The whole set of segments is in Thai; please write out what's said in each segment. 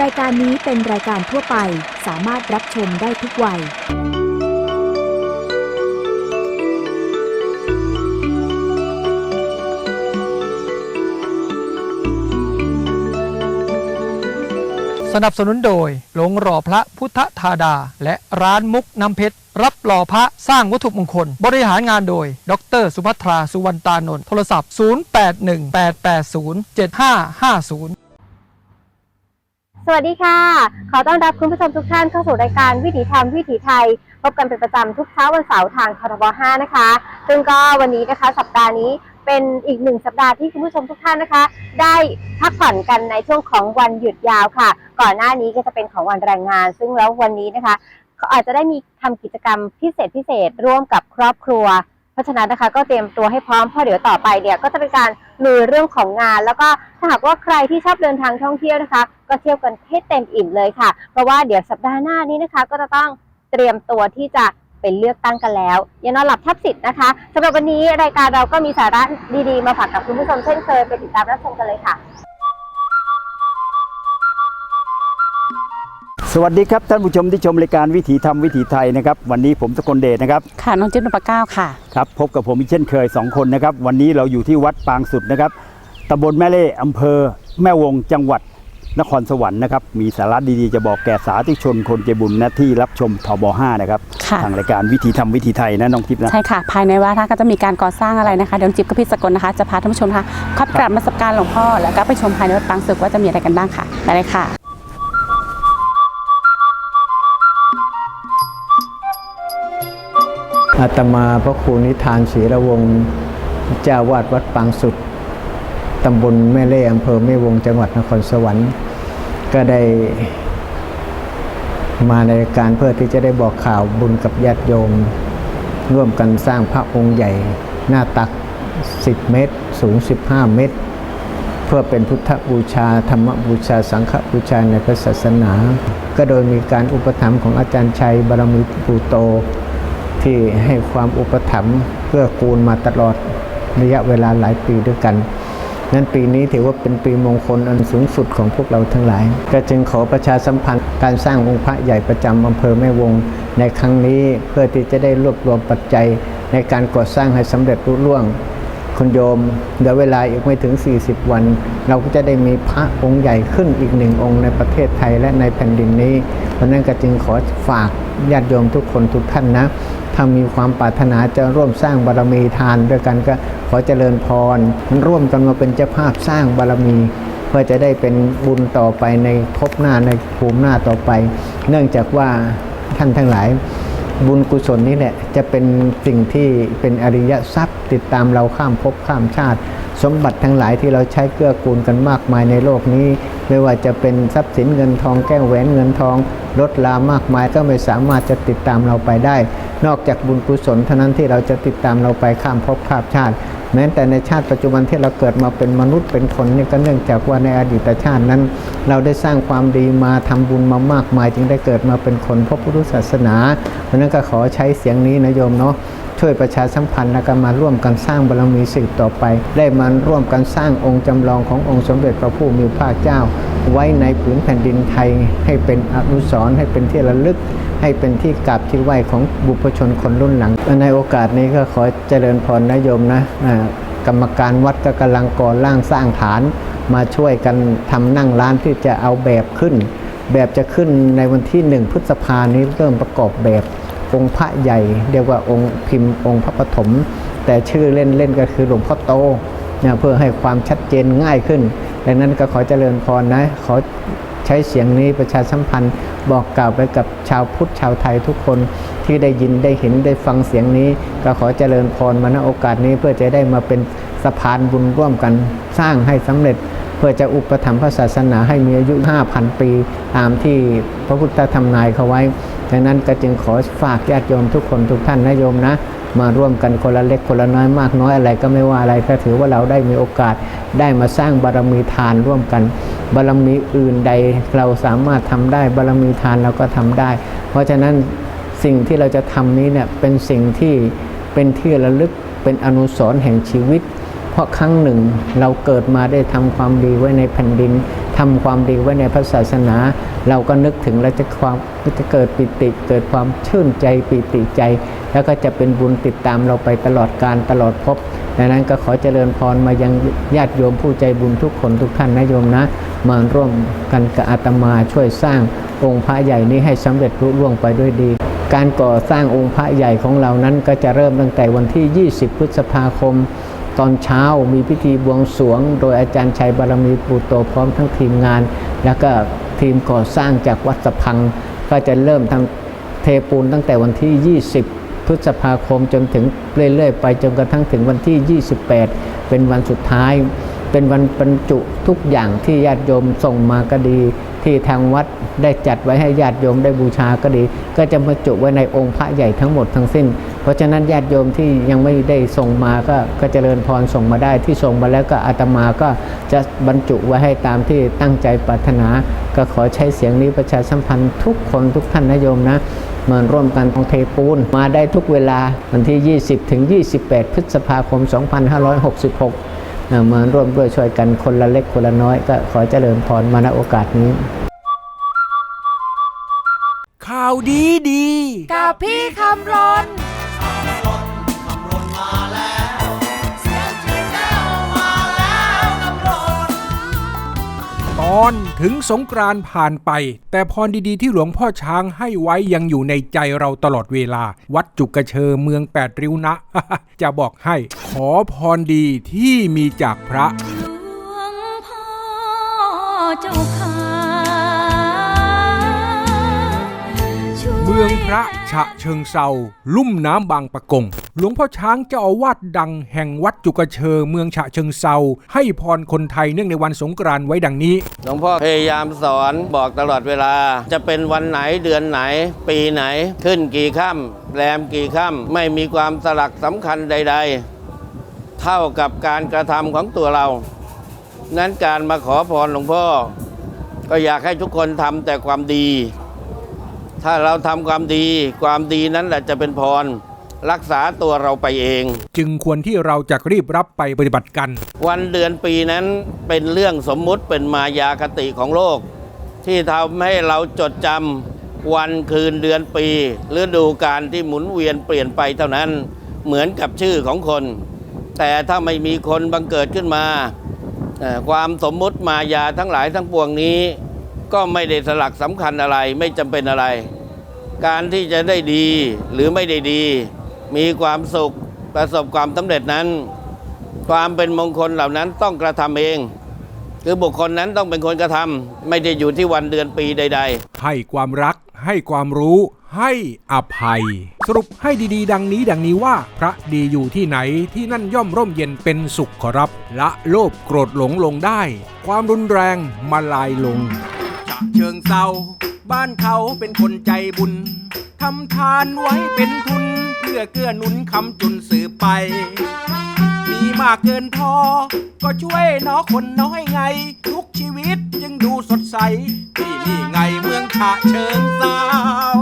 รายการนี้เป็นรายการทั่วไปสามารถรับชมได้ทุกวัย สนับสนุนโดยหลงรอพระพุทธธาดา และร้านมุกน้ำเพชร รับหล่อพระสร้างวัตถุมงคล บริหารงานโดย ดร สุภัทรา สุวรรณตานนท์โทรศัพท์ 0818807550 สวัสดีค่ะ ขอต้อนรับคุณผู้ชมทุกท่านเข้าสู่รายการวิถีธรรมวิถีไทย พบกันเป็นประจำทุกเช้าวันเสาร์ทางทรบ5นะคะ ซึ่งก็วันนี้นะคะสัปดาห์นี้เป็นอีกหนึ่งสัปดาห์ที่คุณผู้ชมทุกท่านนะคะ ได้พักผ่อนกันในช่วงของวันหยุดยาวค่ะ ก่อนหน้านี้ก็จะเป็นของวันแรงงาน ซึ่งแล้ววันนี้นะคะเขาอาจจะได้มีทำกิจกรรมพิเศษพิเศษร่วมกับครอบครัวเพราะฉะนั้นนะคะก็เตรียมตัวให้พร้อมเพราะเดี๋ยวต่อไปเนี่ยก็จะเป็นการลุยเรื่องของงาน แล้วก็ถ้าหากว่าใครที่ชอบเดินทางท่องเที่ยวนะคะ ก็เที่ยวกันให้เต็มอิ่มเลยค่ะ เพราะว่าเดี๋ยวสัปดาห์หน้านี้นะคะ ก็จะต้องเตรียมตัวที่จะเป็นเลือกตั้งกันแล้วอย่านอนหลับทับสิทธิ์นะคะสำหรับวันนี้รายการเราก็มีสาระดีๆ มาฝากกับคุณผู้ชมเช่นเคยไปติดตามรับชมกันเลยค่ะ สวัสดีครับท่านผู้ชมที่ชมรายการวิถีธรรมวิถีไทยนะครับ วันนี้ผมสกลเดชนะครับค่ะน้องจิ๊บนปะเก้าค่ะครับพบกับผมอีกเช่นเคย 2 คนนะครับ วันนี้เราอยู่ที่วัดปางสุดนะครับตำบลแม่เล่อำเภอแม่วงจังหวัด นครสวรรค์นะครับ มีสาระดีๆ จะบอกแก่สาธุชนคนใจบุญนะที่รับชมทบ5นะครับ ค่ะ ทางรายการวิถีธรรมวิถีไทยนะน้องทิพย์นะ ใช่ค่ะ ภายในวัดนะคะก็จะมีการก่อสร้างอะไรนะคะ เดี๋ยวจิ๊บกับพี่สกลนะคะ จะพาท่านผู้ชมนะคะเข้ากราบนมัสการหลวงพ่อ แล้วก็ไปชมภายในวัดปางศึกว่าจะมีอะไรกันบ้างค่ะไปเลยค่ะ อาตมาพระครูนิทานศรีระวงศ์เจ้าวาดวัดปางสุด ตำบลแม่เล่อำเภอแม่วงจังหวัดนครสวรรค์ ก็ได้มาในการเพื่อที่จะได้บอกข่าวบุญกับญาติโยม ร่วมกันสร้างพระองค์ใหญ่ หน้าตัก 10 เมตร สูง 15 เมตร เพื่อเป็นพุทธบูชา ธรรมบูชา สังฆบูชาในพระศาสนา ก็โดยมีการอุปถัมภ์ของอาจารย์ชัยบารมีปูโต ที่ให้ความอุปถัมภ์เพื่อกูลมาตลอดระยะเวลาหลายปีด้วยกัน นั้นปีนี้ถือว่าเป็นปีมงคลอันสูงสุดของพวกเราทั้งหลาย ก็จึงขอประชาสัมพันธ์การสร้างองค์พระใหญ่ประจำอำเภอแม่วง ในครั้งนี้เพื่อที่จะได้รวบรวมปัจจัยในการก่อสร้างให้สำเร็จรุ่ร่วงคุณโยมเดี๋ยวเวลาอีกไม่ถึง 40 วัน เราก็จะได้มีพระองค์ใหญ่ขึ้นอีกหนึ่งองค์ในประเทศไทยและในแผ่นดินนี้ เพราะฉะนั้นก็จึงขอฝากญาติโยมทุกคนทุกท่านนะ ถ้ามีความปรารถนาจะร่วมสร้างบารมีทานด้วยกันก็ขอเจริญพรร่วมกันมาเป็นเจ้าภาพสร้างบารมีเพื่อจะได้เป็นบุญต่อไปในภพหน้าในภูมิหน้าต่อไป เนื่องจากว่าท่านทั้งหลายบุญกุศลนี้แหละจะเป็นสิ่งที่เป็นอริยทรัพย์ ติดตามเราข้ามภพข้ามชาติ สมบัติทั้งหลายที่เราใช้เกื้อกูลกันมากมายในโลกนี้ ไม่ว่าจะเป็นทรัพย์สินเงินทองแก้วแหวนเงินทองรถลามากมายก็ไม่สามารถจะติดตามเราไปได้ นอกจากบุญกุศลเท่านั้นที่เราจะติดตามเราไปข้ามภพข้ามชาติ แม้แต่ในชาติปัจจุบันที่เราเกิดมาเป็นมนุษย์เป็นคนนี่ก็เนื่องจากว่าในอดีตชาตินั้น เราได้สร้างความดีมาทำบุญมามากมาย จึงได้เกิดมาเป็นคนพบพุทธศาสนาเพราะนั้นก็ขอใช้เสียงนี้นะโยมเนาะ ช่วยประชาสัมพันธ์และก็มาร่วมกันสร้างบารมีสืบต่อไป ได้มาร่วมกันสร้างองค์จำลองขององค์สมเด็จพระผู้มีพระเจ้า ไว้ในผืนแผ่นดินไทย ให้เป็นอนุสรณ์ให้เป็นที่ระลึก ให้เป็นที่กราบที่ไหวของบุพชนคนรุ่นหลัง ในโอกาสนี้ก็ขอเจริญพรนะโยมนะกรรมการวัดก็กำลังก่อร่างสร้างฐาน มาช่วยกันทำนั่งร้านที่จะเอาแบบขึ้น แบบจะขึ้นในวันที่หนึ่งพฤษภานี้เริ่มประกอบแบบ องค์พระใหญ่ เรียกว่าองค์พิมพ์องค์พระปฐมแต่ชื่อเล่นเล่นก็คือหลวงพ่อโตนะเพื่อให้ความชัดเจนง่ายขึ้น ดังนั้นก็ขอเจริญพรนะขอใช้เสียงนี้ประชาสัมพันธ์บอกกล่าวไปกับชาวพุทธชาวไทยทุกคนที่ได้ยินได้เห็นได้ฟังเสียงนี้ ก็ขอเจริญพรมาณโอกาสนี้เพื่อจะได้มาเป็นสะพานบุญร่วมกันสร้างให้สำเร็จ เพื่อจะอุปถัมภ์พระศาสนาให้มีอายุ 5,000 ปี ตามที่พระพุทธธรรมนายเขาไว้ ดังนั้นก็จึงขอฝากญาติโยมทุกคนทุกท่านนะโยมนะ มาร่วมกันคนละเล็กคนละน้อยมากน้อยอะไรก็ไม่ว่าอะไรก็ถือว่าเราได้มีโอกาสได้มาสร้างบารมีทานร่วมกัน บารมีอื่นใดเราสามารถทำได้บารมีทานเราก็ทำได้ เพราะฉะนั้นสิ่งที่เราจะทำนี้เนี่ยเป็นสิ่งที่เป็นที่ระลึกเป็นอนุสรณ์แห่งชีวิต เพราะครั้งหนึ่งเราเกิดมาได้ทำความดีไว้ในแผ่นดิน ททำความดีไว้ในพระศาสนา เราก็นึกถึงแล้วจะความจะเกิดปิติเกิดความชื่นใจปิติใจ แล้วก็จะเป็นบุญติดตามเราไปตลอดการตลอดภพดังนั้นก็ขอเจริญพรมายังญาติโยมผู้ใจบุญทุกคนทุกท่านนะโยมนะ มาร่วมกันกับอาตมาช่วยสร้างองค์พระใหญ่นี้ให้สำเร็จรุ่ล่วงไปด้วยดี การก่อสร้างองค์พระใหญ่ของเรานั้นก็จะเริ่มตั้งแต่วันที่ 20 พฤษภาคม ตอนเช้ามีพิธีบวงสรวง โดยอาจารย์ชัยบารมีปูโตพร้อมทั้งทีมงาน แล้วก็ทีมก่อสร้างจากวัดสะพัง ก็จะเริ่มทำเทปูนตั้งแต่วันที่ 20 พฤษภาคมจนถึงเรื่อยๆ ไปจนกระทั่งถึงวันที่ 28 เป็นวันสุดท้าย เป็นวันบรรจุทุกอย่างที่ญาติโยมส่งมาก็ดี ที่ทางวัดได้จัดไว้ให้ญาติโยมได้บูชาก็ดี ก็จะบรรจุไว้ในองค์พระใหญ่ทั้งหมดทั้งสิ้น เพราะฉะนั้นญาติโยมที่ยังไม่ได้ส่งมาก็ก็เจริญพรส่งมาได้ที่ส่งมาแล้วก็อาตมาก็จะบรรจุไว้ให้ตามที่ตั้งใจปรารถนา ก็ขอใช้เสียงนี้ประชาสัมพันธ์ทุกคนทุกท่านนะโยมนะมาร่วมกันทองเทปูนมาได้ทุกเวลาวันที่ 20 ถึง 28 พฤษภาคม 2566นะ มาร่วมด้วยช่วยกันคนละเล็กคนละน้อยก็ขอเจริญพรมาณโอกาสนี้ ข่าวดีดี กับพี่คำรน รถึงสงกรานต์ผ่านไป แต่พรดีๆที่หลวงพ่อช้างให้ไว้ยังอยู่ในใจเราตลอดเวลา วัดจุกกระเชอเมืองแปดริ้วนะ จะบอกให้ ขอพรดีที่มีจากพระหลวงพ่อเจ้าค่ะ มืองพระฉะเชิงเซาลุ่มน้ำบางปะกง หลวงพ่อช้างเจ้าอาวาสดังแห่งวัดจุกเชอเมืองฉะเชิงเซาให้พรคนไทยเนื่องในวันสงกรานต์ไว้ดังนี้ หลวงพ่อพยายามสอนบอกตลอดเวลา จะเป็นวันไหนเดือนไหน ปีไหนขึ้นกี่ค่ำแรมกี่ค่ำไม่มีความสลักสำคัญใด ๆ เท่ากับการกระทำของตัวเรา นั้นการมาขอพรหลวงพ่อ ก็อยากให้ทุกคนทำแต่ความดี ถ้าเราทำความดีความดีนั้นแหละจะเป็นพร รักษาตัวเราไปเอง จึงควรที่เราจะรีบรับไปปฏิบัติกัน วันเดือนปีนั้นเป็นเรื่องสมมุติเป็นมายาคติของโลก ที่ทำให้เราจดจำวันคืนเดือนปีฤดูการที่หมุนเวียนเปลี่ยนไปเท่านั้นเหมือนกับชื่อของคน แต่ถ้าไม่มีคนบังเกิดขึ้นมาเอ่อความสมมุติมายาทั้งหลายทั้งปวงนี้ ก็ไม่ได้สลักสำคัญอะไรไม่จำเป็นอะไร การที่จะได้ดีหรือไม่ได้ดี มีความสุขประสบความสำเร็จนั้น ความเป็นมงคลเหล่านั้นต้องกระทำเอง คือบุคคลนั้นต้องเป็นคนกระทำไม่ได้อยู่ที่วันเดือนปีใด ๆ ให้ความรัก ให้ความรู้ให้อภัย สรุปให้ดีๆ ดังนี้ดังนี้ว่า พระดีอยู่ที่ไหนที่นั่นย่อมร่มเย็นเป็นสุขขอรับ ละโลภโกรธหลงลงได้ ความรุนแรงมาลายลง เชิงเศร้าบ้านเขาเป็นคนใจบุญทำทานไว้เป็นทุน เพื่อเกื้อหนุนคำจุนสืบไป มีมากเกินพอ ก็ช่วยน้อคนน้อยไง ทุกชีวิตจึงดูสดใสที่นี่ไงเมืองฉะเชิงเซา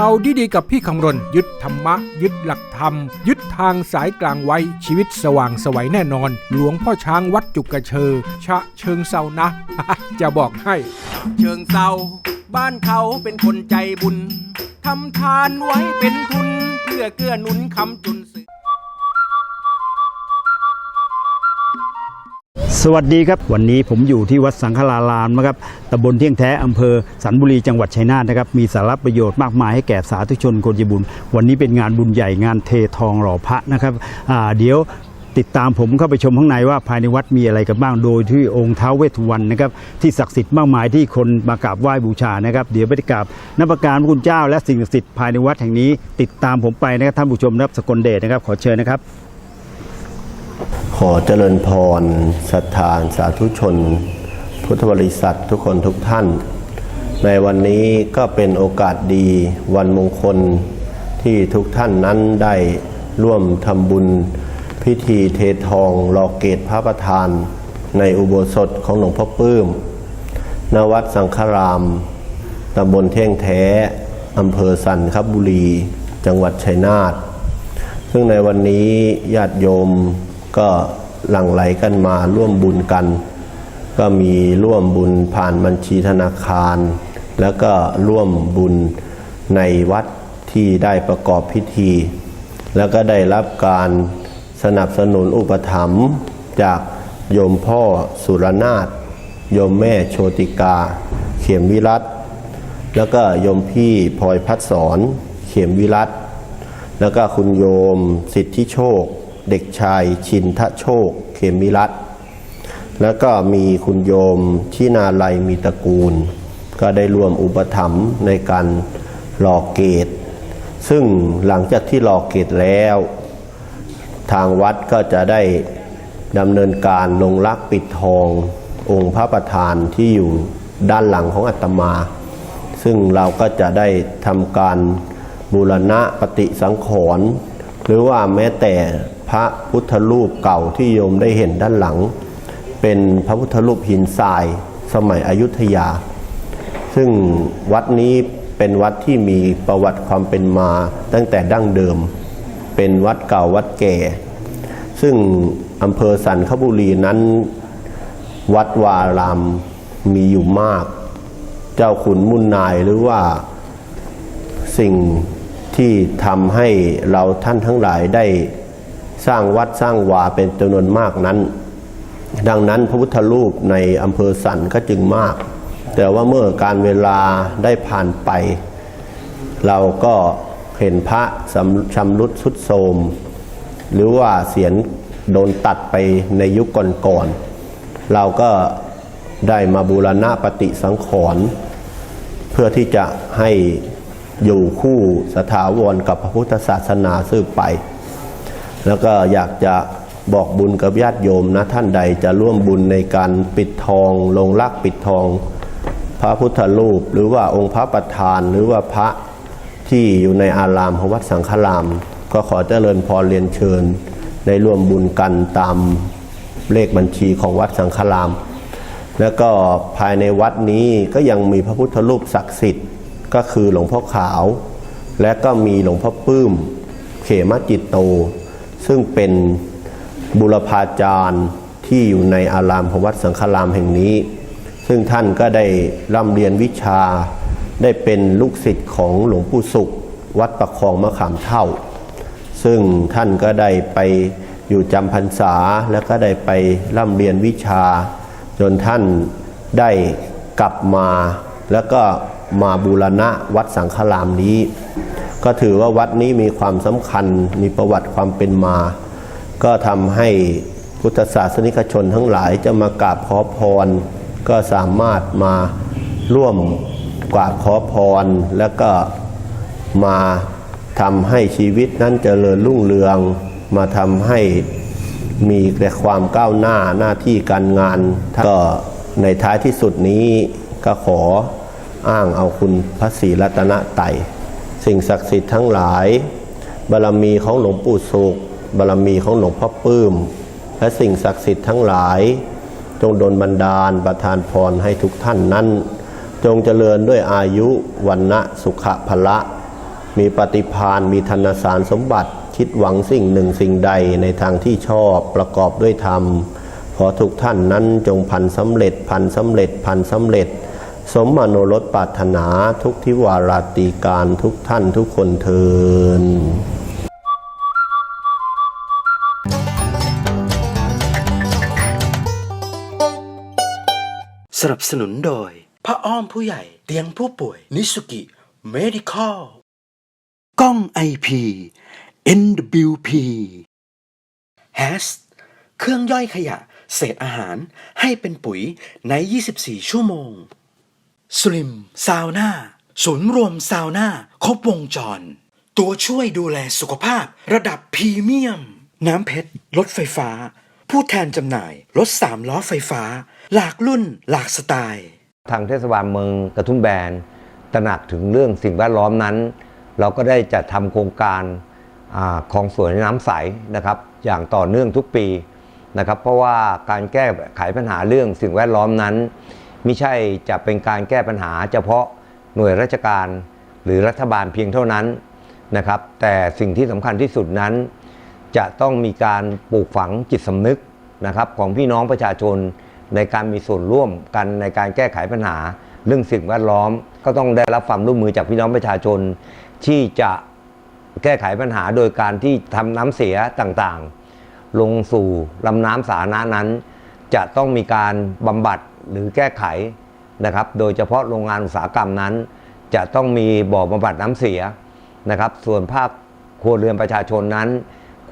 ข่าวดีๆกับพี่คำรณ ยึดธรรมะ ยึดหลักธรรม ยึดทางสายกลางไว้ชีวิตสว่างสวัยแน่นอน หลวงพ่อช้างวัดจุกกระเชอ ชะเชิงเซานะ จะบอกให้ เชิงเซาบ้านเขาเป็นคนใจบุญทำทานไว้เป็นทุน เพื่อเกื้อหนุนคำจุนสืบ สวัสดีครับ วันนี้ผมอยู่ที่วัดสังฆลารามนะครับตำบลเที่ยงแท้อำเภอสันบุรีจังหวัดชัยนาทนะครับมีสาระประโยชน์มากมายให้แก่สาธุชนคนใจบุญ วันนี้เป็นงานบุญใหญ่งานเททองหล่อพระนะครับเดี๋ยวติดตามผมเข้าไปชมข้างในว่าภายในวัดมีอะไรกันบ้างโดยที่องค์เท้าเวสสุวรรณนะครับที่ศักดิ์สิทธิ์มากมายที่คนมากราบไหว้บูชานะครับ เดี๋ยวไปกราบนับประการพระคุณเจ้าและสิ่งศักดิ์สิทธิ์ภายในวัดแห่งนี้ติดตามผมไปนะครับท่านผู้ชมรับสกลเดชนะครับขอเชิญนะครับ ขอเจริญพรศรัทธาสาธุชน พุทธบริษัททุกคนทุกท่าน ในวันนี้ก็เป็นโอกาสดีวันมงคลที่ทุกท่านนั้นได้ร่วมทำบุญ พิธีเททองรอเกตพระประธาน ในอุโบสถของหลวงพ่อปื้มณวัดสังฆรามตำบลเท่งแท้อำเภอสันคบุรี จังหวัดชัยนาทซึ่งในวันนี้ญาติโยม ก็หลั่งไหลกันมาร่วมบุญกัน ก็มีร่วมบุญผ่านบัญชีธนาคาร แล้วก็ร่วมบุญในวัดที่ได้ประกอบพิธี แล้วก็ได้รับการสนับสนุนอุปถัมภ์จากโยมพ่อสุรนาถโยมแม่โชติกา เขียมวิรัตแล้วก็โยมพี่พลอยพัดสอน เขียมวิรัตแล้วก็คุณโยมสิทธิโชค เด็กชายชินทโชค เขมิรัตแล้วก็มีคุณโยมชินาลัยมีตระกูล ก็ได้รวมอุปถัมภ์ในการหล่อเกต ซึ่งหลังจากที่หล่อเกตแล้ว ทางวัดก็จะได้ดำเนินการลงรักปิดทอง องค์พระประธานที่อยู่ด้านหลังของอาตมา ซึ่งเราก็จะได้ทำการบูรณะปฏิสังขรณ์หรือว่าแม้แต่ พระพุทธรูปเก่าที่โยมได้เห็นด้านหลัง เป็นพระพุทธรูปหินทรายสมัยอยุธยา ซึ่งวัดนี้เป็นวัดที่มีประวัติความเป็นมาตั้งแต่ดั้งเดิม เป็นวัดเก่าวัดแก่ ซึ่งอำเภอสันคบุรีนั้น วัดวารามมีอยู่มาก เจ้าขุนมุนนายหรือว่าสิ่งที่ทำให้เราท่านทั้งหลายได้ สร้างวัดสร้างวาเป็นจำนวนมากนั้น ดังนั้นพระพุทธรูปในอำเภอสันก็จึงมาก แต่ว่าเมื่อการเวลาได้ผ่านไป เราก็เห็นพระชำรุดสุดโทมหรือว่าเสียนโดนตัดไปในยุคก่อนๆเราก็ได้มาบูรณะปฏิสังขรณ์เพื่อที่จะให้อยู่คู่สถาวรกับพระพุทธศาสนาสืบไป แล้วก็อยากจะบอกบุญกับญาติโยมนะท่านใดจะร่วมบุญในการปิดทองลงรักปิดทอง พระพุทธรูป หรือว่าองค์พระประธานหรือว่าพระที่อยู่ในอารามของวัดสังฆราม ก็ขอเจริญพรเรียนเชิญได้ร่วมบุญกันตามเลขบัญชีของวัดสังฆราม แล้วก็ภายในวัดนี้ก็ยังมีพระพุทธรูปศักดิ์สิทธิ์ ก็คือหลวงพ่อขาว และก็มีหลวงพ่อปื้ม เขมจิตโต ซึ่งเป็นบุรพาจารย์ที่อยู่ในอารามของวัดสังฆรามแห่งนี้ ซึ่งท่านก็ได้ร่ำเรียนวิชาได้เป็นลูกศิษย์ของหลวงปู่สุข วัดประคองมะขามเท่า ซึ่งท่านก็ได้ไปอยู่จำพรรษาแล้วก็ได้ไปร่ำเรียนวิชา จนท่านได้กลับมาแล้วก็มาบูรณะวัดสังฆรามนี้ ก็ถือว่าวัดนี้มีความสำคัญมีประวัติความเป็นมา ก็ทำให้พุทธศาสนิกชนทั้งหลายจะมากราบขอพร ก็สามารถมาร่วมกราบขอพร แล้วก็มาทำให้ชีวิตนั้นเจริญรุ่งเรือง มาทำให้มีแต่ความก้าวหน้าหน้าที่การงาน ก็ในท้ายที่สุดนี้ก็ขออ้างเอาคุณพระศรีรัตนไตร สิ่งศักดิ์สิทธิ์ทั้งหลาย บารมีของหลวงปู่สุขบารมีของหลวงพ่อปื้ม และสิ่งศักดิ์สิทธิ์ทั้งหลาย จงดลบันดาลประทานพรให้ทุกท่านนั้น จงเจริญด้วยอายุวันนะสุขภละ มีปฏิพานมีธนสารสมบัติคิดหวังสิ่งหนึ่งสิ่งใดในทางที่ชอบประกอบด้วยธรรม ขอทุกท่านนั้นจงพันสำเร็จพันสำเร็จพันสำเร็จ สมมโนรสปรารถนาทุกทิวาราตีการทุกท่านทุกคนเทินสนับสนุนโดยพระอ้อมผู้ใหญ่เตียงผู้ป่วย นิสุกิ เมดิคอลกล้อง IP NWP h a s เครื่องย่อยขยะ เศษอาหารให้เป็นปุ๋ยใน 24 ชั่วโมง Slim ซาวน่าศูนย์รวมซาวน่าครบวงจร ตัวช่วยดูแลสุขภาพ ระดับพรีเมียม น้ำเพชรรถไฟฟ้า ผู้แทนจำหน่ายรถสามล้อไฟฟ้า หลากรุ่นหลากสไตล์ ทางเทศบาลเมืองกระทุ่มแบนตระหนักถึงเรื่องสิ่งแวดล้อมนั้น เราก็ได้จัดทำโครงการอาคลองสวยน้ำใสนะครับ อย่างต่อเนื่องทุกปีนะครับ เพราะว่าการแก้ไขปัญหาเรื่องสิ่งแวดล้อมนั้น ไม่ใช่จะเป็นการแก้ปัญหา เฉพาะหน่วยราชการหรือรัฐบาลเพียงเท่านั้นนะครับ แต่สิ่งที่สำคัญที่สุดนั้น จะต้องมีการปลูกฝังจิตสำนึกนะครับของพี่น้องประชาชนในการมีส่วนร่วมกันในการแก้ไขปัญหา เรื่องสิ่งแวดล้อมก็ต้องได้รับความร่วมมือจากพี่น้องประชาชน ที่จะแก้ไขปัญหาโดยการที่ทำน้ำเสียต่างๆ ลงสู่ลำน้ำสาธารณะนั้น จะต้องมีการบำบัด หรือแก้ไขนะครับ โดยเฉพาะโรงงานอุตสาหกรรมนั้น จะต้องมีบ่อบำบัดน้ำเสียนะครับ ส่วนภาคครัวเรือนประชาชนนั้น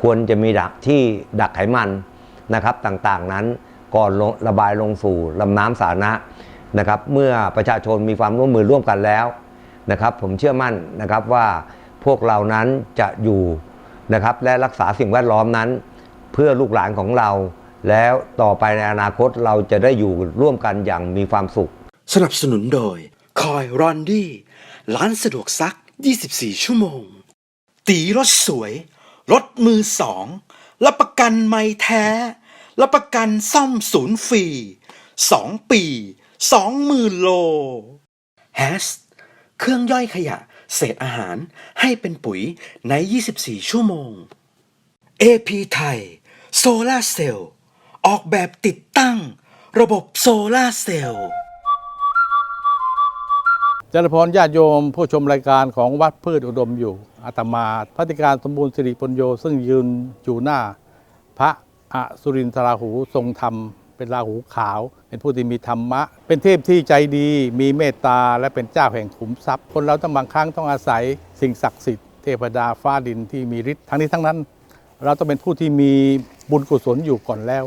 ควรจะมีดักที่ดักไขมันนะครับต่างๆนั้นก่อนระบายลงสู่ลำน้ำสาธารณะนะครับ เมื่อประชาชนมีความร่วมมือร่วมกันแล้วนะครับ ผมเชื่อมั่นนะครับว่าพวกเรานั้นจะอยู่นะครับและรักษาสิ่งแวดล้อมนั้น เพื่อลูกหลานของเรา แล้วต่อไปในอนาคตเราจะได้อยู่ร่วมกันอย่างมีความสุข สนับสนุนโดยคอยรอนดี้ร้านสะดวกซัก 24 ชั่วโมง ตีรถสวย รถมือสองรับประกันไม่แท้ รับประกันซ่อมศูนย์ฟรี2ปี20,000โลแฮสเครื่องย่อยขยะ เศษอาหารให้เป็นปุ๋ยใน 24 ชั่วโมง AP ไทย โซลาเซลล์ ออกแบบติดตั้ง ระบบโซลาเซลล์จรพรญาติโยมผู้ชมรายการของวัดพืชอุดมอยู่อาตมาพัติการสมบูรณ์สิริปัญโยซึ่งยืนอยู่หน้า พระอสุรินทราหูทรงธรรม เป็นราหูขาว เป็นผู้ที่มีธรรมะ เป็นเทพที่ใจดี มีเมตตาและเป็นเจ้าแห่งขุมทรัพย์ คนเราต้องบางครั้งต้องอาศัยสิ่งศักดิ์สิทธิ์เทพดาฟ้าดินที่มีฤทธิ์ทั้งนี้ทั้งนั้น เราต้องเป็นผู้ที่มีบุญกุศลอยู่ก่อนแล้ว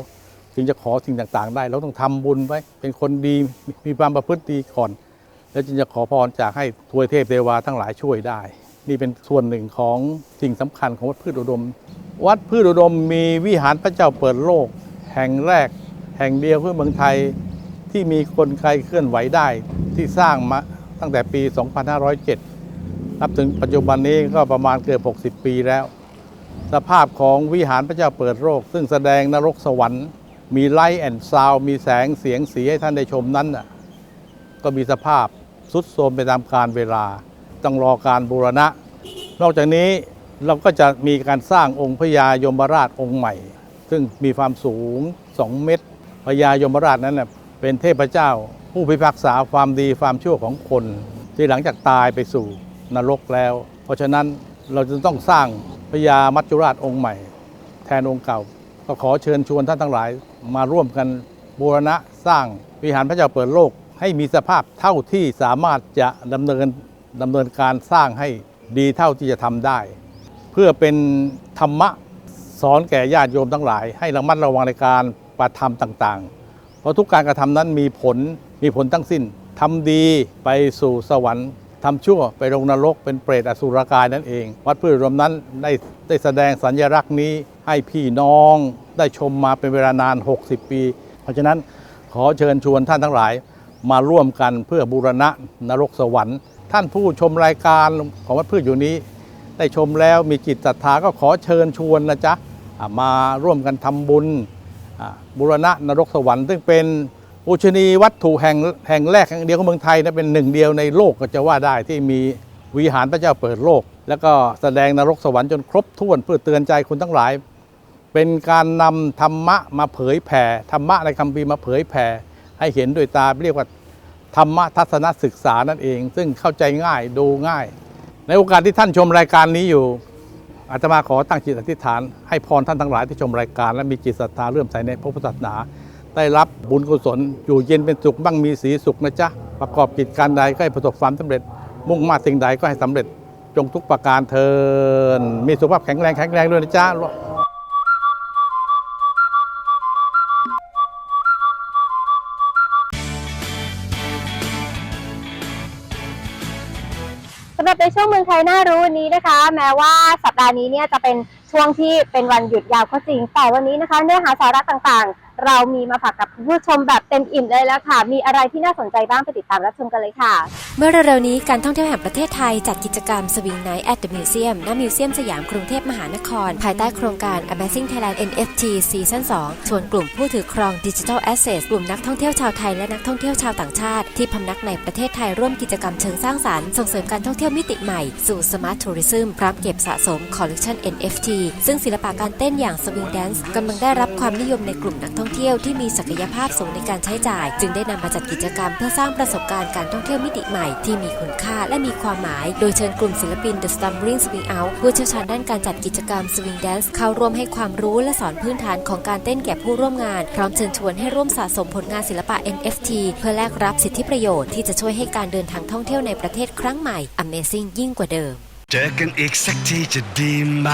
จึงจะขอสิ่งต่างๆ ได้ เราต้องทำบุญไว้ เป็นคนดีมีความประพฤติดีก่อน แล้วจึงจะขอพรจากให้ทวยเทพเทวาทั้งหลายช่วยได้ นี่เป็นส่วนหนึ่งของสิ่งสำคัญของวัดพืชอุดม วัดพืชอุดมมีวิหารพระเจ้าเปิดโลก แห่งแรก แห่งเดียวเพื่อเมืองไทยที่มีคนไกลเคลื่อนไหวได้ที่สร้างมาตั้งแต่ปี 2507 นับถึงปัจจุบันนี้ก็ประมาณเกือบ 60 ปีแล้ว สภาพของวิหารพระเจ้าเปิดโลกซึ่งแสดงนรกสวรรค์ มีไลท์แอนด์ซาวมีแสงเสียงสีให้ท่านได้ชมนั้นน่ะก็มีสภาพสุดโทรมไปตามกาลเวลา ต้องรอการบูรณะ นอกจากนี้เราก็จะมีการสร้างองค์พญายมราชองค์ใหม่ ซึ่งมีความสูง 2 เมตรพญายมราชนั้นเป็นเทพเจ้า ผู้พิพากษาความดีความชั่วของคน ที่หลังจากตายไปสู่นรกแล้ว เพราะฉะนั้นเราจะต้องสร้างพญามัจจุราชองค์ใหม่ แทนองค์เก่า ก็ขอเชิญชวนท่านทั้งหลายมาร่วมกันบูรณะสร้างวิหารพระเจ้าเปิดโลก ให้มีสภาพเท่าที่สามารถจะดำเนินดำเนินการสร้างให้ดีเท่าที่จะทำได้ เพื่อเป็นธรรมะสอนแก่ญาติโยมทั้งหลาย ให้ระมัดระวังในการปฏิธรรมต่างๆ เพราะทุกการกระทำนั้นมีผลมีผลทั้งสิ้นทำดีไปสู่สวรรค์ทำชั่วไปลงนรกเป็นเปรตอสุรกายนั่นเอง วัดพืชรวมนั้นได้ได้แสดงสัญลักษณ์นี้ ให้พี่น้องได้ชมมาเป็นเวลานาน 60 ปี เพราะฉะนั้นขอเชิญชวนท่านทั้งหลายมาร่วมกันเพื่อบูรณะนรกสวรรค์ ท่านผู้ชมรายการของวัดพืชอยู่นี้ ได้ชมแล้วมีจิตศรัทธาก็ขอเชิญชวนนะจ๊ะมาร่วมกันทำบุญบูรณะนรกสวรรค์ ซึ่งเป็นปูชนีวัตถุแห่งแห่งแรกแห่งเดียวของเมืองไทยนะเป็นหนึ่งเดียวในโลกก็จะว่าได้ที่มีวิหารพระเจ้าเปิดโลก แล้วก็แสดงนรกสวรรค์จนครบถ้วนเพื่อเตือนใจคุณทั้งหลาย เป็นการนำธรรมะมาเผยแผ่ธรรมะในคัมภีมาเผยแผ่ให้เห็นด้วยตาเรียกว่าธรรมะทัศนศึกษานั่นเอง ซึ่งเข้าใจง่ายดูง่าย ในโอกาสที่ท่านชมรายการนี้อยู่อาตมาขอตั้งจิตอธิษฐาน ให้พรท่านทั้งหลายที่ชมรายการ และมีจิตศรัทธาเลื่อมใสในพระพุทธศาสนา ได้รับบุญกุศลอยู่เย็นเป็นสุขบ้างมีสีสุขนะจ๊ะประกอบกิจการใดก็ให้ประสบความสำเร็จ มุ่งมาสิ่งใดก็ให้สำเร็จจงทุกประการเทินมีสุขภาพแข็งแรงแข็งแรงด้วยนะจ๊ะำหรับในช่วงเมืองไทยน่ารู้วันนี้นะคะ แม้ว่าสัปดาห์นี้เนี่ยจะเป็นช่วงที่เป็นวันหยุดยาวก็จริง แต่วันนี้นะคะ เนื้อหาสาระต่างๆ เรามีมาฝากกับคุณผู้ชมแบบเต็มอิ่มเลยแล้วค่ะ มีอะไรที่น่าสนใจบ้างไปติดตามรับชมกันเลยค่ะ เมื่อเร็วๆนี้การท่องเที่ยวแห่งประเทศไทยจัดกิจกรรม Swing Night at the Museum ณมิวเซียมสยามกรุงเทพมหานคร ภายใต้โครงการ Amazing Thailand NFT Season 2 ชวนกลุ่มผู้ถือครอง Digital Assets กลุ่มนักท่องเที่ยวชาวไทยและนักท่องเที่ยวชาวต่างชาติ ที่พำนักในประเทศไทยร่วมกิจกรรมเชิงสร้างสรรค์ส่งเสริมการท่องเที่ยวมิติใหม่สู่ Smart Tourism พร้อมเก็บสะสม Collection NFT ซึ่งศิลปะการเต้นอย่าง Swing Dance กำลังได้รับความนิยมในกลุ่มนักท่ององเที่ยวที่มีศักยภาพสูงในการใช้จ่าย จึงได้นำมาจัดกิจกรรมเพื่อสร้างประสบการณ์การท่องเที่ยวมิติใหม่ที่มีคุณค่าและมีความหมาย โดยเชิญกลุ่มศิลปิน The Stumbling Swing Out ผู้เชี่ยวชาญด้านการจัดกิจกรรม Swing Dance เข้าร่วมให้ความรู้และสอนพื้นฐานของการเต้นแก่ผู้ร่วมงาน พร้อมเชิญชวนให้ร่วมสะสมผลงานศิลปะ NFT เพื่อแลกรับสิทธิประโยชน์ที่จะช่วยให้การเดินทางท่องเที่ยวในประเทศครั้งใหม่ Amazing ยิ่งกว่าเดิม เจอกันอีกสักทีจะดีไหม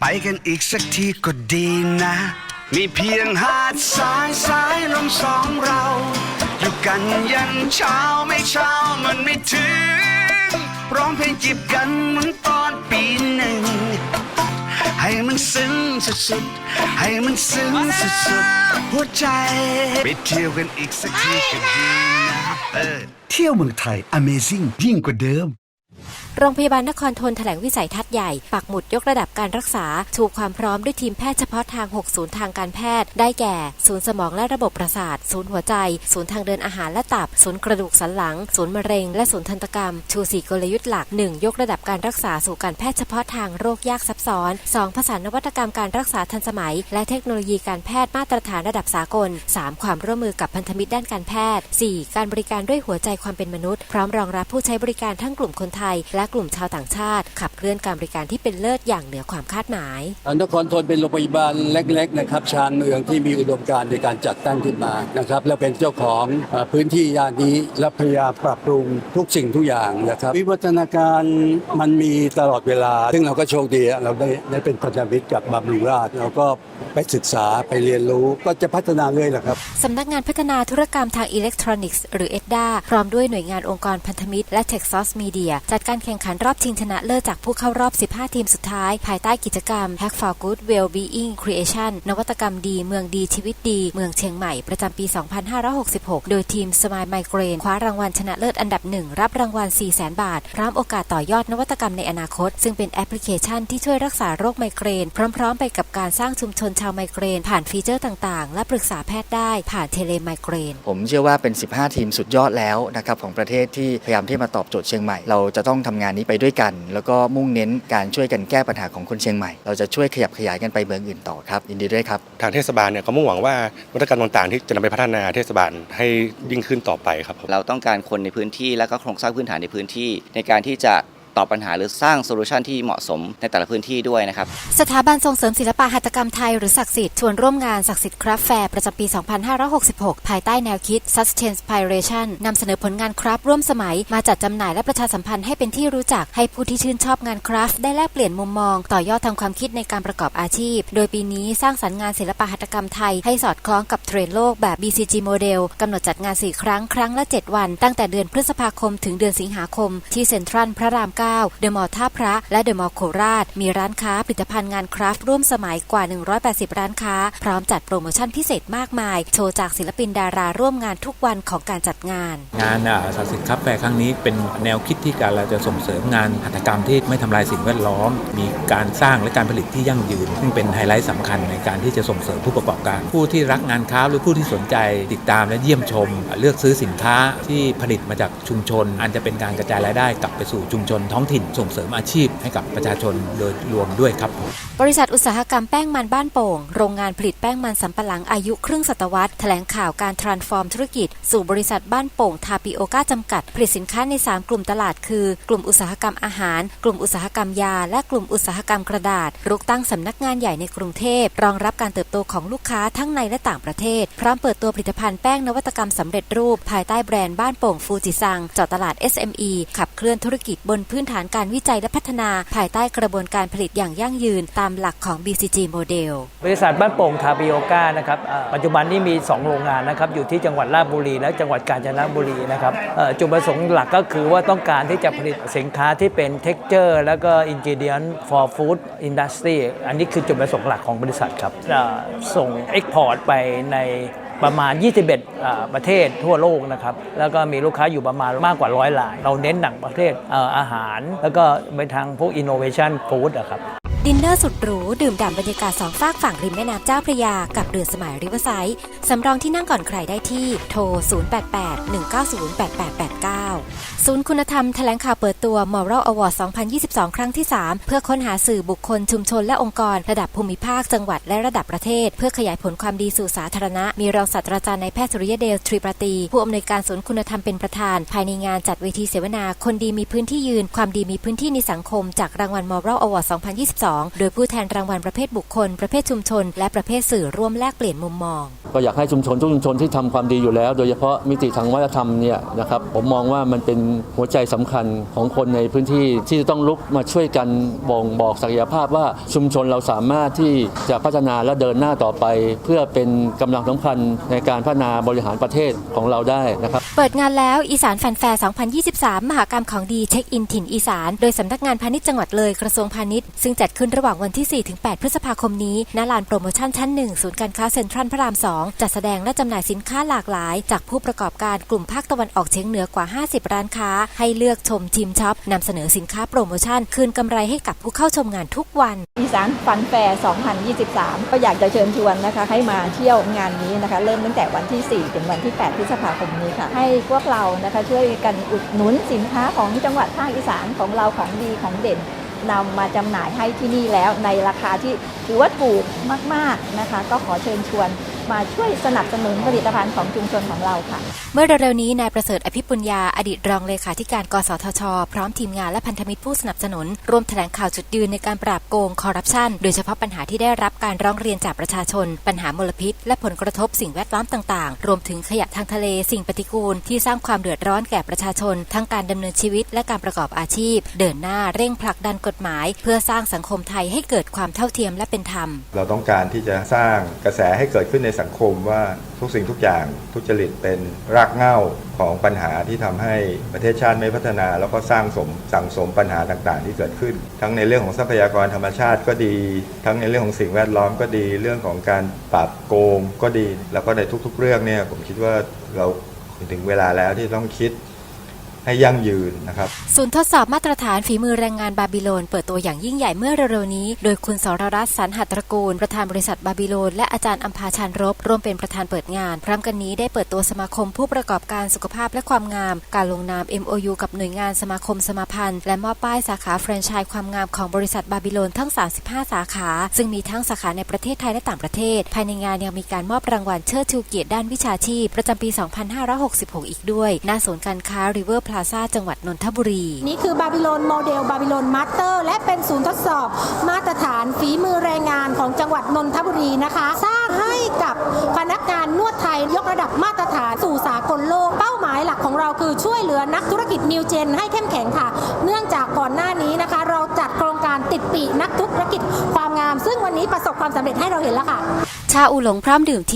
ไปกันอีกสักทีก็ดีนะ มีเพียงหาดสายสายลมสองเรา อยู่กันยันเช้าไม่เช้ามันไม่ถึง ร้องเพลงจีบกันเหมือนตอนปีหนึ่ง ให้มันซึ้งสุดๆให้มันซึ้งสุดๆหัวใจ ไปเที่ยวกันอีกสักทีก็ดีนะเออ เที่ยวเมืองไทย Amazing ยิ่งกว่าเดิม โรงพยาบาลนครทนแถลงวิสัยทัศน์ใหญ่ ปักหมุดยกระดับการรักษา ชูความพร้อมด้วยทีมแพทย์เฉพาะทาง 6 ศูนย์ทางการแพทย์ ได้แก่ ศูนย์สมองและระบบประสาท ศูนย์หัวใจ ศูนย์ทางเดินอาหารและตับ ศูนย์กระดูกสันหลัง ศูนย์มะเร็ง และศูนย์ทันตกรรม ชูสีกลยุทธ์หลัก 1. ยกระดับการรักษาสู่การแพทย์เฉพาะทางโรคยากซับซ้อน 2. ผสานนวัตกรรมการรักษาทันสมัย และเทคโนโลยีการแพทย์มาตรฐานระดับสากล 3. ความร่วมมือกับพันธมิตรด้านการแพทย์ 4. การบริการด้วยหัวใจความเป็นมนุษย์ พร้อมรองรับผู้ใช้บริการทั้งกลุ่มคนไทยและกลุ่มชาวต่างชาติ ขับเคลื่อนการบริการที่เป็นเลิศอย่างเหนือความคาดหมายนครทนเป็นโรงพยาบาลเล็กๆนะครับชานเมืองที่มีอุดมการณ์ในการจัดตั้งขึ้นมานะครับและเป็นเจ้าของเอ่อพื้นที่ย่านนี้และพยายามปรับปรุงทุกสิ่งทุกอย่างนะครับ วิวัฒนาการมันมีตลอดเวลา ซึ่งเราก็โชคดีอะเราได้ได้เป็นพันธมิตรกับบำรุงราษฎร์เราก็ไปศึกษาไปเรียนรู้ก็จะพัฒนาเรื่อยแหละครับสำนักงานพัฒนาธุรกรรมทางอิเล็กทรอนิกส์หรือ EDDA พร้อมด้วยหน่วยงานองค์กรพันธมิตรและ Texas Media จัดการแข่งข่งขันรอบชิงชนะเลิศจากผู้เข้ารอบ 15 ทีมสุดท้าย ภายใต้กิจกรรม Hack for Good Well-being Creation นวัตกรรมดีเมืองดีชีวิตดี เมืองเชียงใหม่ประจำปี 2566 โดยทีม Smile Migraine คว้ารางวัลชนะเลิศอันดับหนึ่งรับรางวัล 400,000 บาท พร้อมโอกาสต่อยอดนวัตกรรมในอนาคต ซึ่งเป็นแอปพลิเคชันที่ช่วยรักษาโรคไมเกรน พร้อม ๆ ไปกับการสร้างชุมชนชาวไมเกรน ผ่านฟีเจอร์ต่างๆ และปรึกษาแพทย์ได้ผ่านเทเลไมเกรน ผมเชื่อว่าเป็น 15 ทีมสุดยอดแล้วนะครับของประเทศที่พยายามที่มาตอบโจทย์เชียงใหม่เราจะต้องทำงานนี้ไปด้วยกัน แล้วก็มุ่งเน้นการช่วยกันแก้ปัญหาของคนเชียงใหม่ เราจะช่วยขยับขยายกันไปเมืองอื่นต่อครับยินดีด้วยครับ ทางเทศบาลเนี่ยเขามุ่งหวังว่านวัตกรรมต่างๆ ที่จะนำไปพัฒนาเทศบาลให้ยิ่งขึ้นต่อไปครับผม เราต้องการคนในพื้นที่และก็โครงสร้างพื้นฐานในพื้นที่ ในการที่จะ ตอบปัญหาหรือสร้างโซลูชันที่เหมาะสมในแต่ละพื้นที่ด้วยนะครับ สถาบันส่งเสริมศิลปะหัตถกรรมไทยหรือศักดิ์สิทธิ์ชวนร่วมงานศักดิ์สิทธิ์คราฟแฟร์ประจำปี 2566 ภายใต้แนวคิด Sustainspiration นำเสนอผลงานคราฟ์ร่วมสมัย มาจัดจำหน่ายและประชาสัมพันธ์ให้เป็นที่รู้จักให้ผู้ที่ชื่นชอบงานคราฟ์ได้แลกเปลี่ยนมุมมอง ต่อยอดทางความคิดในการประกอบอาชีพ โดยปีนี้สร้างสรรค์งานศิลปะหัตถกรรมไทยให้สอดคล้องกับเทรนด์โลกแบบ BCG โมเดลกำหนดจัดงาน 4 ครั้งครั้งละ 7 วัน ตั้งแต่เดือนพฤษภาคมถึงเดือนสิงหาคมที่เซ็นทรัลพระราม 9เดอะมอลล์ท่าพระ และเดอะมอลล์โคราช มีร้านค้าผลิตภัณฑ์งานคราฟต์ร่วมสมัยกว่า 180 ร้านค้า พร้อมจัดโปรโมชั่นพิเศษมากมาย โชว์จากศิลปินดาราร่วมงานทุกวันของการจัดงาน งานอะศักดิ์สิทธิ์ครับแฟร์ครั้งนี้เป็นแนวคิดที่การเราจะส่งเสริมงานหัตถกรรมที่ไม่ทำลายสิ่งแวดล้อม มีการสร้างและการผลิตที่ยั่งยืน ซึ่งเป็นไฮไลท์สำคัญในการที่จะส่งเสริมผู้ประกอบการ ผู้ที่รักงานค้าหรือผู้ที่สนใจติดตามและเยี่ยมชม เลือกซื้อสินค้าที่ผลิตมาจากชุมชน อันจะเป็นการกระจายรายได้กลับไปสู่ชุมชนท้องถิ่นส่งเสริมอาชีพให้กับประชาชนโดยรวมด้วยครับ บริษัทอุตสาหกรรมแป้งมันบ้านโป่ง โรงงานผลิตแป้งมันสำปะหลังอายุครึ่งศตวรรษแถลงข่าวการ transform ธุรกิจ สู่บริษัทบ้านโป่งทาปิโอก้าจำกัด ผลิตสินค้าใน 3 กลุ่มตลาดคือ กลุ่มอุตสาหกรรมอาหาร กลุ่มอุตสาหกรรมยา และกลุ่มอุตสาหกรรมกระดาษ รุกตั้งสำนักงานใหญ่ในกรุงเทพ รองรับการเติบโตของลูกค้าทั้งในและต่างประเทศ พร้อมเปิดตัวผลิตภัณฑ์แป้งนวัตกรรมสำเร็จรูป ภายใต้แบรนด์บ้านโป่งฟูจิซังเจาะตลาด SME ขับเคลื่อนธุรกิจบนพื้นนฐานการวิจัยและพัฒนาภายใต้กระบวนการผลิตอย่างยั่งยืนตามหลักของ BCG โมเดลบริษัทบ้านโป่งทาปิโอก้านะครับปัจจุบันนี้มี 2 โรงงานนะครับอยู่ที่จังหวัดราชบุรี และจังหวัดกาญจนบุรีนะครับจุดประสงค์หลักก็คือว่าต้องการที่จะผลิตสินค้าที่เป็น texture แล้วก็ ingredient for food industry อันนี้คือจุดประสงค์หลักของบริษัทครับส่ง export ไปใน ประมาณ 21 ประเทศทั่วโลกนะครับ แล้วก็มีลูกค้าอยู่ประมาณมากกว่าร้อยราย เราเน้นหนังประเทศอาหาร แล้วก็ไปทางพวก innovation food อะครับ ดินเนอร์สุดหรู ดื่มด่ำบรรยากาศสองฝากฝั่งริมแม่น้ำเจ้าพระยา กับเรือสมัยริเวอร์ไซด์สำรองที่นั่งก่อนใครได้ที่โทร 0881908889 ศูนย์คุณธรรมแถลงข่าวเปิดตัว Moral Award 2022 ครั้งที่ 3 เพื่อค้นหาสื่อบุคคลชุมชนและองค์กร ระดับภูมิภาค จังหวัดและระดับประเทศ เพื่อขยายผลความดีสู่สาธารณะ มีรองศาสตราจารย์นายแพทย์สุริยเดลทรีปรตี ผู้อำนวยการศูนย์คุณธรรมเป็นประธาน ภายในงานจัดเวทีเสวนา คนดีมีพื้นที่ยืน ความดีมีพื้นที่ในสังคม จากรางวัล Moral Award 2022โดยผู้แทนรางวัลประเภทบุคคล ประเภทชุมชน และประเภทสื่อร่วมแลกเปลี่ยนมุมมอง ก็อยากให้ชุมชนทุกชุมชนที่ทำความดีอยู่แล้ว โดยเฉพาะมิติทางวัฒนธรรมเนี่ยนะครับผมมองว่ามันเป็นหัวใจสำคัญของคนในพื้นที่ที่จะต้องลุกมาช่วยกันบ่งบอกศักยภาพว่าชุมชนเราสามารถที่จะพัฒนาและเดินหน้าต่อไป เพื่อเป็นกำลังสำคัญในการพัฒนาบริหารประเทศของเราได้นะครับเปิดงานแล้วอีสานแฟนแฟร์ 2023 มหากรรมของดีเช็คอินถิ่นอีสาน โดยสำนักงานพาณิชย์จังหวัดเลยกระทรวงพาณิชย์ซึ่งจัดขึ้นระหว่างวันที่ 4 ถึง 8 พฤษภาคมนี้ณลานโปรโมชั่นชั้น 1 ศูนย์การค้าเซ็นทรัลพระราม 2 จัดแสดงและจำหน่ายสินค้าหลากหลาย จากผู้ประกอบการกลุ่มภาคตะวันออกเฉียงเหนือกว่า 50 ร้านค้า ให้เลือกชมชิมช็อปนำเสนอสินค้าโปรโมชั่น คืนกำไรให้กับผู้เข้าชมงานทุกวัน อีสานฟันแฟร์ 2023 ก็อยากจะเชิญชวนนะคะ ให้มาเที่ยวงานนี้นะคะ เริ่มตั้งแต่วันที่ 4 ถึงวันที่ 8 พฤษภาคมนี้ค่ะ ให้พวกเรานะคะช่วยกันอุดหนุนสินค้าของจังหวัดภาคอีสานของเราของดีของเด่น นำมาจำหน่ายให้ที่นี่แล้วในราคาที่ถือว่าถูกมาก ๆนะคะ ก็ขอเชิญชวน มาช่วยสนับสนุนผลิตภัณฑ์ของชุมชนของเราค่ะ เมื่อเร็วๆนี้นายประเสริฐอภิปุญญาอดีตรองเลขาธิการกสทช พร้อมทีมงานและพันธมิตรผู้สนับสนุน ร่วมแถลงข่าวจุดยืนในการปราบโกงคอร์รัปชันโดยเฉพาะปัญหาที่ได้รับการร้องเรียนจากประชาชน ปัญหามลพิษ และผลกระทบสิ่งแวดล้อมต่างๆ รวมถึงขยะทางทะเลสิ่งปฏิกูล ที่สร้างความเดือดร้อนแก่ประชาชน ทั้งการดำเนินชีวิตและการประกอบอาชีพ เดินหน้าเร่งผลักดันกฎหมาย เพื่อสร้างสังคมไทยให้เกิดความเท่าเทียมและเป็นธรรม เราต้องการที่จะสร้างกระแสให้เกิดขึ้นในสังคมว่าทุกสิ่งทุกอย่างทุจริตเป็นรากเหง้าของปัญหาที่ทำให้ประเทศชาติไม่พัฒนา แล้วก็สร้างสมสั่งสมปัญหาต่างๆ ที่เกิดขึ้น ทั้งในเรื่องของทรัพยากรธรรมชาติก็ดี ทั้งในเรื่องของสิ่งแวดล้อมก็ดี เรื่องของการปราบโกงก็ดี แล้วก็ในทุกๆ เรื่องเนี่ยผมคิดว่าเราถึงเวลาแล้วที่ต้องคิด ให้ยั่งยืนนะครับ ศูนย์ทดสอบมาตรฐานฝีมือแรงงานบาบิโลน เปิดตัวอย่างยิ่งใหญ่เมื่อเร็วๆนี้ โดยคุณสรรัตน์สันหัตตระกูล ประธานบริษัทบาบิโลน และอาจารย์อัมพาชานรบ ร่วมเป็นประธานเปิดงาน พร้อมกันนี้ได้เปิดตัวสมาคมผู้ประกอบการสุขภาพและความงาม การลงนาม MOU กับหน่วยงานสมาคมสมาพันธ์ และมอบป้ายสาขาแฟรนไชส์ความงามของบริษัทบาบิโลนทั้ง 35 สาขา ซึ่งมีทั้งสาขาในประเทศไทยและต่างประเทศ ภายในงานยังมีการมอบรางวัลเชิดชูเกียรติด้านวิชาชีพประจำปี 2566 อีกด้วยณศูนย์การค้า River ลาซ่าจังหวัดนนทบุรี นี่คือบาบิโลนโมเดลบาบิโลนมาสเตอร์และเป็นศูนย์ทดสอบมาตรฐานฝีมือแรงงานของจังหวัดนนทบุรีนะคะ สร้างให้กับพนักงานนวดไทยยกระดับมาตรฐานสู่สากลโลก เป้าหมายหลักของเราคือช่วยเหลือนักธุรกิจนิวเจนให้เข้มแข็งค่ะ เนื่องจากก่อนหน้านี้นะคะ เราจัดโครง การติดปีนักธุรกิจความงาม ซึ่งวันนี้ประสบความสำเร็จให้เราเห็นแล้วค่ะ ชาอูหลงพร้อมดื่ม T+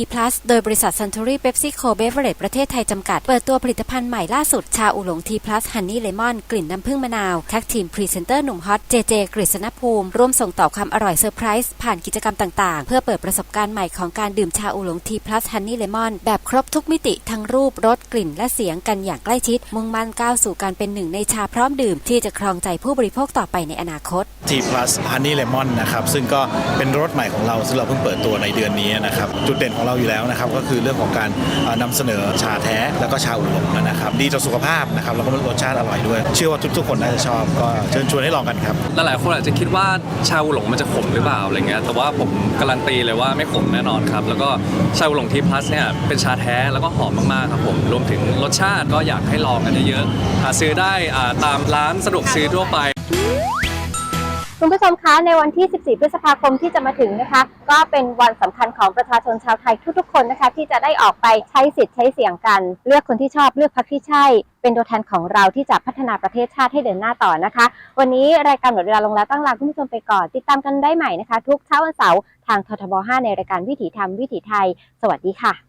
โดยบริษัท Suntory Pepsi Co Beverage ประเทศไทยจำกัด เปิดตัวผลิตภัณฑ์ใหม่ล่าสุด ชาอูหลง T+ Honey Lemon กลิ่นน้ำผึ้งมะนาวแท็กทีมพรีเซนเตอร์หนุ่มฮอตเจเจกฤษณภูมิ ร่วมส่งต่อความอร่อยเซอร์ไพรส์ผ่านกิจกรรมต่างๆ เพื่อเปิดประสบการณ์ใหม่ของการดื่มชาอูหลง T+ Honey Lemon แบบครบทุกมิติทั้งรูปรสกลิ่นและเสียงกันอย่างใกล้ชิด มุ่งมั่นก้าวสู่การเป็นหนึ่งในชาพร้อมดื่มที่จะครองใจผู้บริโภคต่อไปในอนาคต T plus Honey Lemon นะครับซึ่งก็เป็นรสใหม่ของเราซึ่งเราเพิ่งเปิดตัวในเดือนนี้นะครับจุดเด่นของเราอยู่แล้วนะครับก็คือเรื่องของการเอ่อนำเสนอชาแท้แล้วก็ชาอุหลงนะครับดีต่อสุขภาพนะครับแล้วก็รสชาติอร่อยด้วย เชื่อว่าทุกๆคนน่าจะชอบก็เชิญชวนให้ลองกันครับหลายๆคนอาจจะคิดว่าชาอูหลงมันจะขมหรือเปล่าอะไรเงี้ยแต่ว่าผมการันตีเลยว่าไม่ขมแน่นอนครับแล้วก็ชาอูหลงทีพลัสเนี่ยเป็นชาแท้แล้วก็หอมมากๆครับผมรวมถึงรสชาติก็อยากให้ลองกันเยอะๆหาซื้อได้ตามร้านสะดวกซื้อทั่วไป คุณผู้ชมคะในวันที่ 14 พฤษภาคมที่จะมาถึงนะคะ ก็เป็นวันสำคัญของประชาชนชาวไทยทุกๆ คนนะคะ ที่จะได้ออกไปใช้สิทธิ์ใช้เสียงกัน เลือกคนที่ชอบเลือกพรรคที่ใช่ เป็นตัวแทนของเราที่จะพัฒนาประเทศชาติให้เดินหน้าต่อนะคะ วันนี้รายการหมดเวลาลงแล้วตั้งลาคุณผู้ชมไปก่อน ติดตามกันได้ใหม่นะคะ ทุกเช้าวันเสาร์ทางททบ 5 ในรายการวิถีธรรมวิถีไทย สวัสดีค่ะ